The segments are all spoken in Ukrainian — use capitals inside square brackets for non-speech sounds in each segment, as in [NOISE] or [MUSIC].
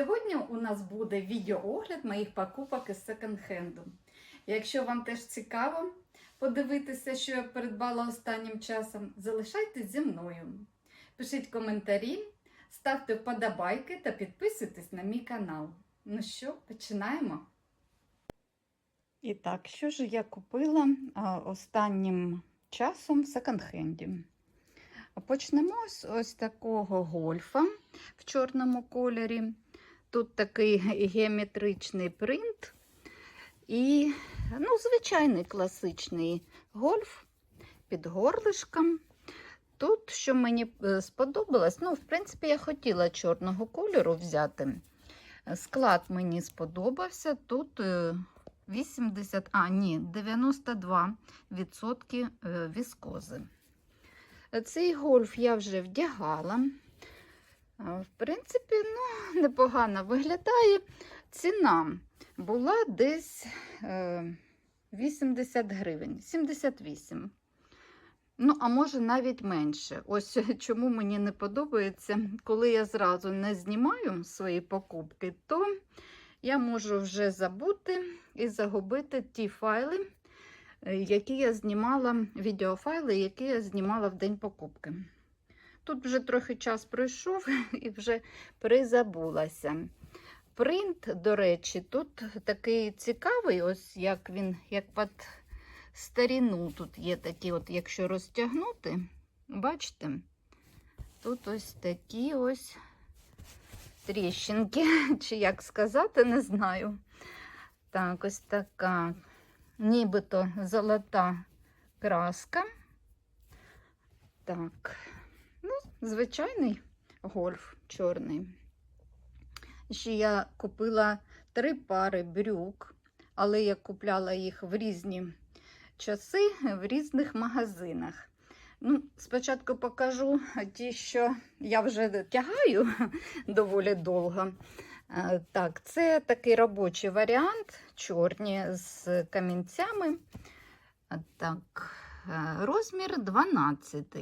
Сьогодні у нас буде відеоогляд моїх покупок із секонд-хенду. Якщо вам теж цікаво подивитися, що я придбала останнім часом, залишайтесь зі мною. Пишіть коментарі, ставте вподобайки та підписуйтесь на мій канал. Ну що, починаємо. І так, що ж я купила останнім часом в секонд-хенді? Почнемо з ось такого гольфа в чорному кольорі. Тут такий геометричний принт і ну, звичайний класичний гольф під горлишком. Тут, що мені е, сподобалось, ну, в принципі, я хотіла чорного кольору взяти. Склад мені сподобався. Тут е, 80, а, ні, 92% е, віскози. Цей гольф я вже вдягала. В принципі, ну, [LAUGHS] непогано виглядає. Ціна була десь 80 гривень, 78. Ну, а може навіть менше. Ось [LAUGHS] чому мені не подобається, коли я зразу не знімаю свої покупки, то я можу вже забути і загубити ті файли, які я знімала, відеофайли, які я знімала в день покупки. Тут вже трохи час пройшов [LAUGHS] і вже призабулася. Принт, до речі, тут такий цікавий, ось як він, як під старіну. Тут є такі, от, якщо розтягнути, бачите, тут ось такі ось тріщинки, [LAUGHS] чи як сказати, не знаю. Так, ось така нібито золота краска. Так, звичайний гольф чорний. Ще я купила три пари брюк, але я купляла їх в різні часи в різних магазинах. Ну, Спочатку покажу ті, що я вже тягаю [LAUGHS] доволі довго. Так, це такий робочий варіант, чорні з камінцями. Так, розмір 12.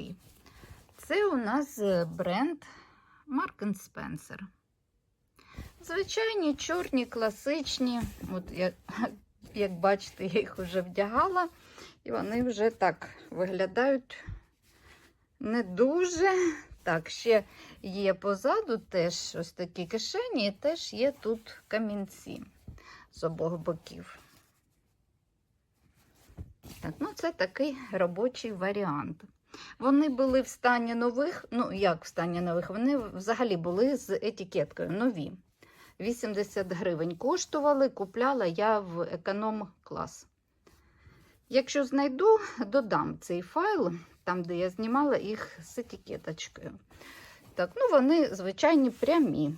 Це у нас бренд Mark Spencer. Звичайні чорні, класичні. От як, [LAUGHS] як бачите, я їх вже вдягала, і вони вже так виглядають не дуже. Так, ще є позаду теж ось такі кишені, і теж є тут камінці з обох боків. Так, ну це такий робочий варіант. Вони були в стані нових, ну як в стані нових, вони взагалі були з етикеткою нові. 80 гривень коштували, купляла я в економ-клас. Якщо знайду, додам цей файл, там, де я знімала їх з етикеточкою. Так, ну вони, звичайні, прямі.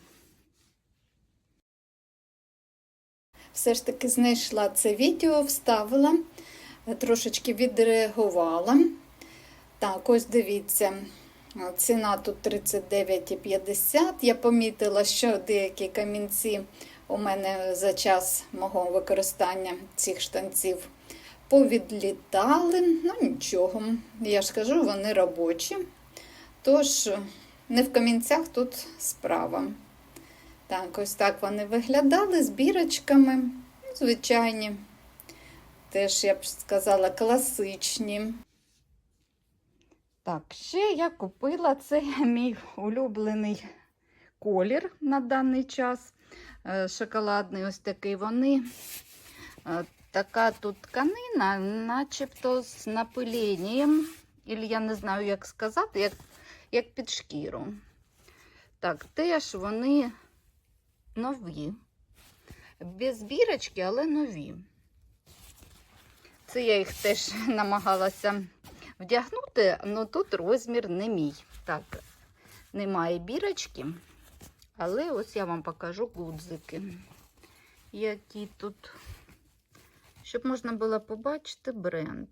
Все ж таки знайшла це відео, вставила, трошечки відреагувала. Так, ось дивіться. Ціна тут 39,50. Я помітила, що деякі камінці у мене за час мого використання цих штанців повідлітали. Ну, нічого, я ж кажу, вони робочі. Тож, не в камінцях тут справа. Так, ось так вони виглядали з бірочками. Звичайні, теж, я б сказала, класичні. Так, ще я купила це [LAUGHS] мій улюблений колір на даний час. Шоколадний ось такий. Вони така тут тканина, начебто з напиленням. Ілі я не знаю, як сказати, як, як під шкіру. Так, теж вони нові. Без бірочки, але нові. Це я їх теж [LAUGHS] намагалася вдягнути, але тут розмір не мій. Так, немає бірочки, але ось я вам покажу гудзики, які тут, щоб можна було побачити бренд.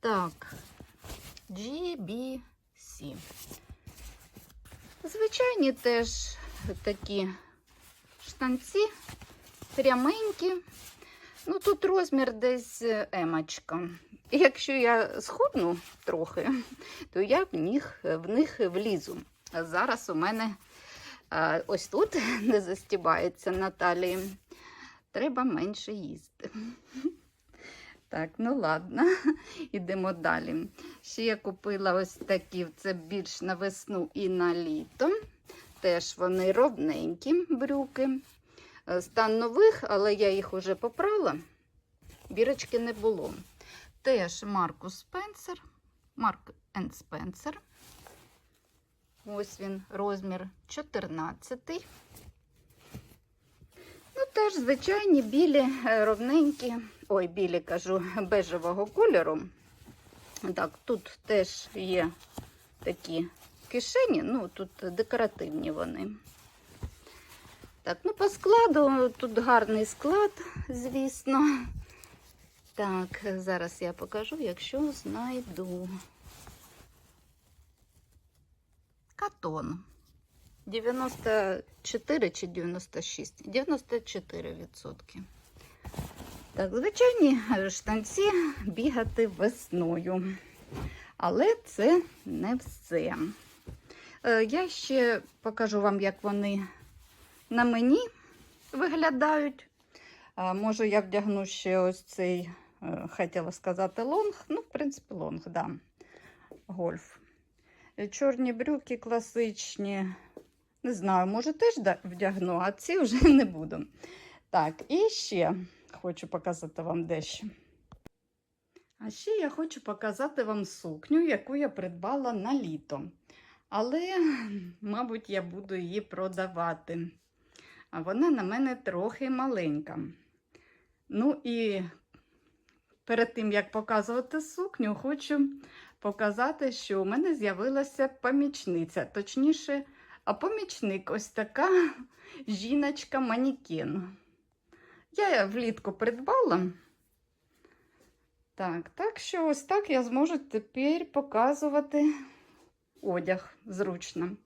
Так, GBC. Звичайні теж такі штанці, пряменькі. Ну, тут розмір десь емочка. І якщо я схудну трохи, то я в них в них влізу. А зараз у мене А ось тут [LAUGHS] не застібається на. Треба менше їсти. [LAUGHS] Так, ну ладно, [LAUGHS] йдемо далі. Ще я купила ось такі, це більш на весну і на літо. Теж вони ровненькі брюки. Е, Стан нових, але я їх уже попрала. Бірочки не було. Теж Маркус Спенсер. Марк енд Спенсер. Ось він, розмір 14. Ну, теж звичайні білі, е, ровненькі, ой, білі кажу, бежевого кольору. Так, тут теж є такі кишені, ну тут декоративні вони. Так, ну по складу тут гарний склад, звісно. Так, зараз я покажу, якщо знайду. Катон. 94 чи 96? 94 відсотки. Так, звичайні штанці бігати весною. Але це не все. Е, Я ще покажу вам, як вони на мені виглядають. Може, я вдягну ще ось цей, е, хотіла сказати, лонг. Ну, в принципі, лонг, да. Гольф. Е, Чорні брюки класичні. Не знаю, може теж вдягну, а ці вже [LAUGHS] не буду. Так, і ще хочу показати вам дещо. А ще я хочу показати вам сукню, яку я придбала на літо. Але, мабуть, я буду її продавати. А вона на мене трохи маленька. Ну і перед тим, як показувати сукню, хочу показати, що у мене з'явилася помічниця. Точніше, а помічник ось така [LAUGHS] жіночка-манікен. Я влітку придбала. Так, так що ось так я зможу тепер показувати одяг зручно.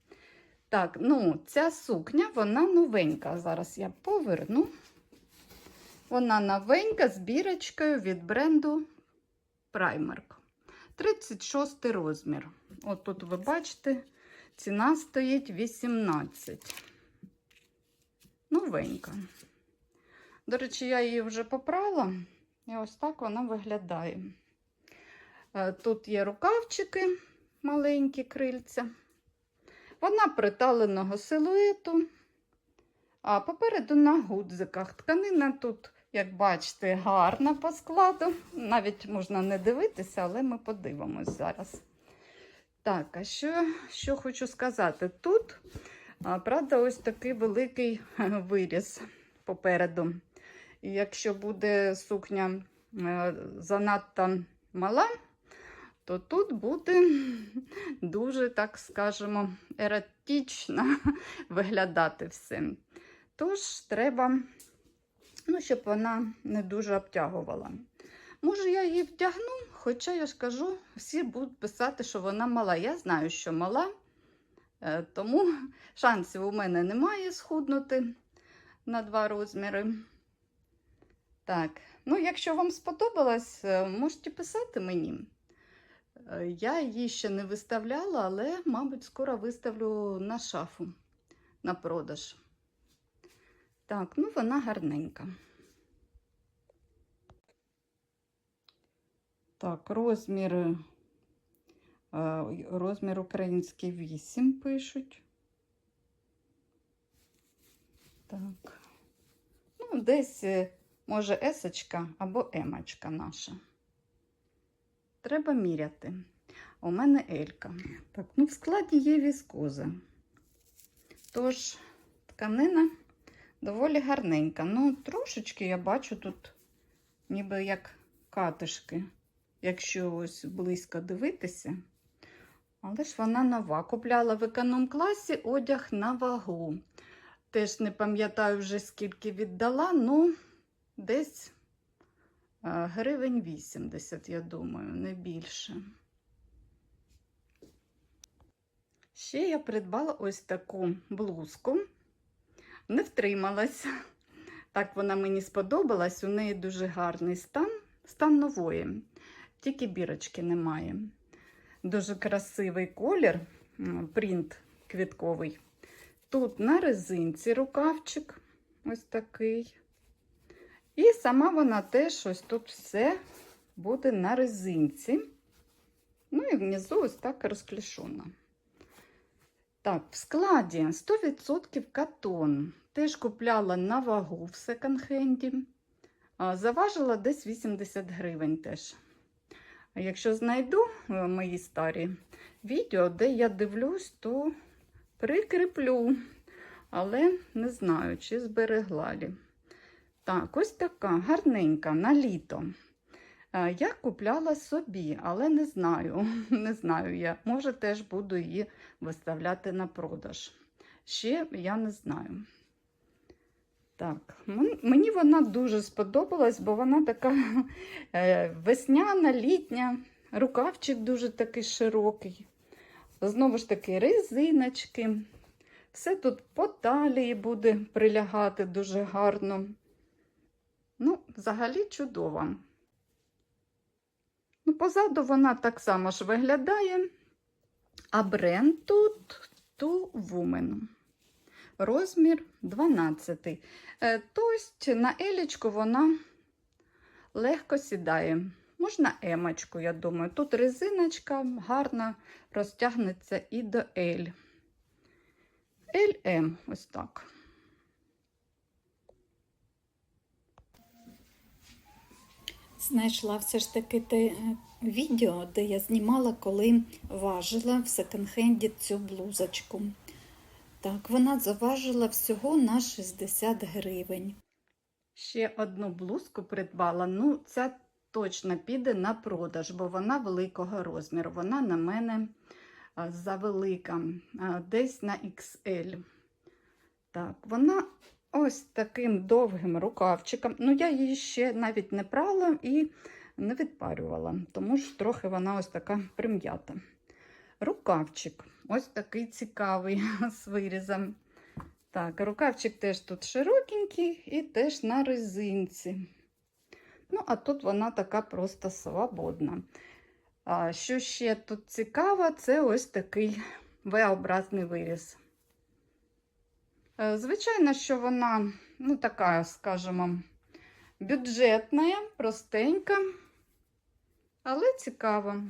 Так, ну, ця сукня, вона новенька. Зараз я поверну. Вона новенька з бірочкою від бренду Primark. 36 розмір. От тут ви бачите, ціна стоїть 18. Новенька. До речі, я її вже попрала, і ось так вона виглядає. Е, Тут є рукавчики, маленькі крильця. Вона приталеного силуету, а попереду на гудзиках. Тканина тут, як бачите, гарна по складу. Навіть можна не дивитися, але ми подивимось зараз. Так, а що, що хочу сказати? Тут, правда, ось такий великий [LAUGHS] виріз попереду. І якщо буде сукня е, занадто мала, то тут буде дуже, так скажемо, еротично виглядати все. Тож треба, ну, щоб вона не дуже обтягувала. Може, я її вдягну, хоча я ж кажу, всі будуть писати, що вона мала. Я знаю, що мала, е, тому шансів у мене немає схуднути на два розміри. Так, ну, якщо вам сподобалось, е, можете писати мені. Е, Я її ще не виставляла, але, мабуть, скоро виставлю на шафу на продаж. Так, ну вона гарненька. Так, розмір, е, розмір український 8 пишуть. Так. Ну, десь, е, може, есочка або емочка наша. Треба міряти. У мене Елька. Так, ну в складі є віскоза. Тож, тканина доволі гарненька. Ну, трошечки я бачу тут, ніби як катишки, якщо ось близько дивитися. Але ж вона нова. Купляла в економ-класі одяг на вагу. Теж не пам'ятаю вже скільки віддала, ну, десь гривень 80, я думаю, не більше. Ще я придбала ось таку блузку. Не втрималась. Так вона мені сподобалась. У неї дуже гарний стан, стан нової, тільки бірочки немає. Дуже красивий колір, принт квітковий. тут на резинці рукавчик, ось такий. І сама вона теж ось тут все буде на резинці. Ну і внизу ось так розклішона. Так, в складі 100% катон. Теж купляла на вагу в секонд-хенді. Заважила десь 80 гривень теж. Якщо знайду е, мої старі відео, де я дивлюсь, то прикріплю. Але не знаю, чи зберегла лі. Так, ось така гарненька на літо. Е, Я купляла собі, але не знаю. [LAUGHS] Не знаю я. Може, теж буду її виставляти на продаж. Ще я не знаю. Так, мені вона дуже сподобалась, бо вона така [LAUGHS] е, весняна, літня, рукавчик дуже такий широкий. Знову ж таки, резиночки. Все тут по талії буде прилягати дуже гарно. Ну, взагалі чудова. Ну, позаду вона так само ж виглядає. А бренд тут Two Women. Розмір 12. Е, Тобто на елічку вона легко сідає. Можна емочку, я думаю. Тут резиночка гарно розтягнеться і до L. LM, ось так. Знайшла все ж таки те е, відео, де я знімала, коли важила в секонд-хенді цю блузочку. Так, вона заважила всього на 60 гривень. Ще одну блузку придбала. Ну, ця точно піде на продаж, бо вона великого розміру. Вона на мене завелика, десь на XL. Так, вона ось таким довгим рукавчиком. Ну, я її ще навіть не прала і не відпарювала, тому що трохи вона ось така прим'ята. Рукавчик ось такий цікавий [LAUGHS] з вирізом. Так, рукавчик теж тут широкенький і теж на резинці. Ну, а тут вона така просто свободна. А що ще тут цікаво, це ось такий V-образний виріз. Е, Звичайно, що вона, ну, така, скажімо, бюджетна, простенька, але цікава.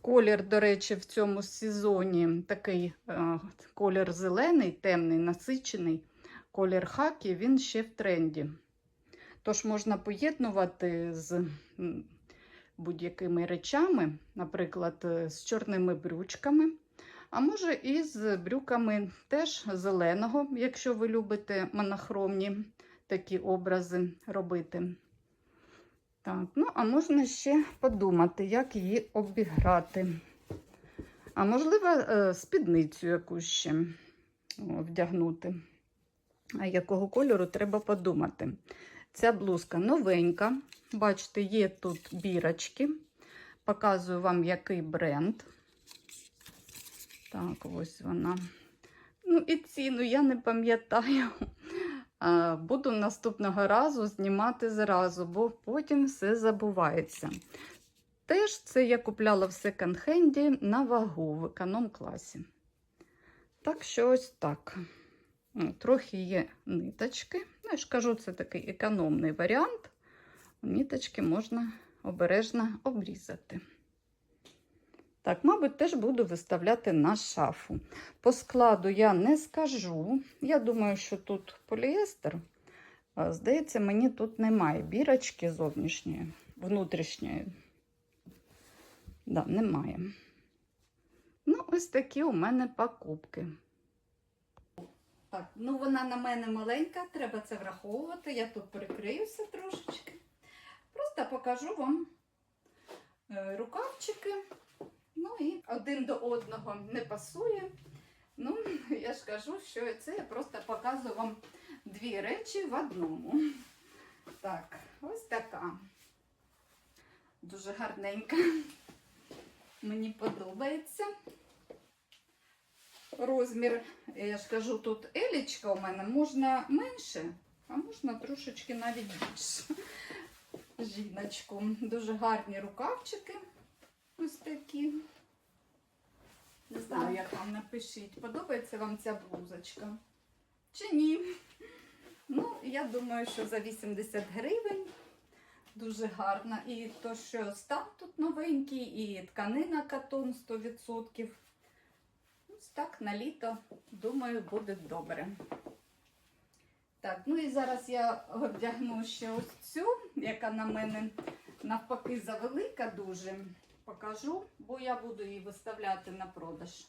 Колір, до речі, в цьому сезоні такий е, колір зелений, темний, насичений. Колір хакі, він ще в тренді. Тож можна поєднувати з будь-якими речами, наприклад, е, з чорними брючками, а може і з брюками теж зеленого, якщо ви любите монохромні такі образи робити. Так, ну, а можна ще подумати, як її обіграти. А можливо, е, спідницю якусь ще вдягнути. А якого кольору треба подумати. Ця блузка новенька. Бачите, є тут бірочки. Показую вам, який бренд. Так, ось вона. Ну, і ціну я не пам'ятаю. Буду наступного разу знімати зразу, бо потім все забувається. Теж це я купляла в секонд-хенді на вагу в економ-класі. Так що ось так. Трохи є ниточки. Ну, я ж кажу, це такий економний варіант. Ниточки можна обережно обрізати. Так, мабуть, теж буду виставляти на шафу. По складу я не скажу. Я думаю, що тут поліестер. Здається, мені тут немає бірочки зовнішньої, внутрішньої. Да, немає. Ну, ось такі у мене покупки. Так, ну вона на мене маленька, треба це враховувати. Я тут прикриюся трошечки. Просто покажу вам е, рукавчики. Один до одного не пасує. Ну, [LAUGHS] я ж кажу, що це я просто показую вам дві речі в одному. Так, ось така. Дуже гарненька. Мені подобається. Розмір, я ж кажу, тут елічка у мене можна менше, а можна трошечки навіть більше. Жіночку. Дуже гарні рукавчики. Ось такі. Не знаю, як вам напишіть, подобається вам ця блузочка чи ні. Ну, я думаю, що за 80 гривень дуже гарна. І то, що стан тут новенький, і тканина катон 100%. Ось так на літо, думаю, буде добре. Так, ну і зараз я вдягну ще ось цю, яка на мене навпаки завелика дуже. Покажу, бо я буду її виставляти на продаж.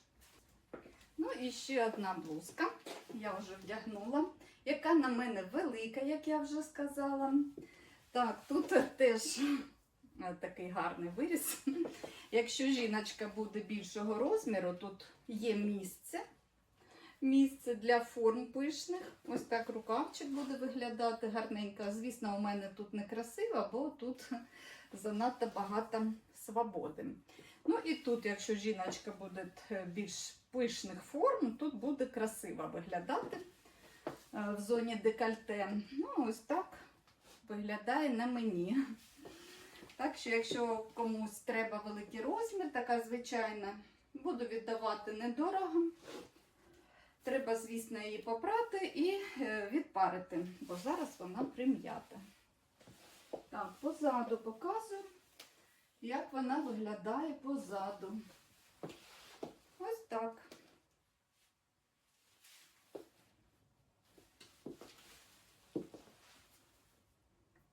Ну і ще одна блузка. Я вже вдягнула, яка на мене велика, як я вже сказала. Так, тут теж такий гарний виріс. Якщо жіночка буде більшого розміру, тут є місце. Місце для форм пишних. Ось так рукавчик буде виглядати гарненько. Звісно, у мене тут не красиво, бо тут занадто багато свободи. Ну і тут, якщо жіночка буде е, більш пишних форм, тут буде красиво виглядати е, в зоні декольте. Ну, ось так виглядає на мені. Так що, якщо комусь треба великий розмір, така звичайна, буду віддавати недорого. Треба, звісно, її попрати і е, відпарити, бо зараз вона прим'ята. Так, позаду показую, як вона виглядає позаду. Ось так.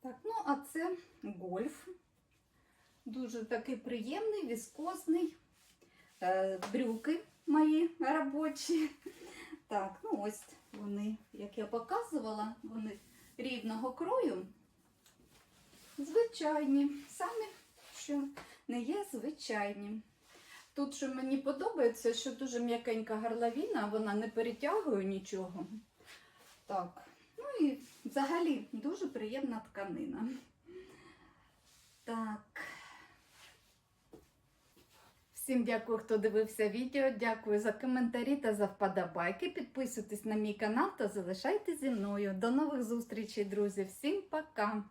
Так, ну а це гольф. Дуже такий приємний, віскозний. Е, брюки мої робочі. Так, ну ось вони, як я показувала, вони рівного крою. Звичайні, самі, що не є звичайні. Тут, що мені подобається, що дуже м'якенька горловина, вона не перетягує нічого. Так, ну і взагалі дуже приємна тканина. Так. Всім дякую, хто дивився відео. Дякую за коментарі та за вподобайки. Підписуйтесь на мій канал та залишайтесь зі мною. До нових зустрічей, друзі. Всім пока!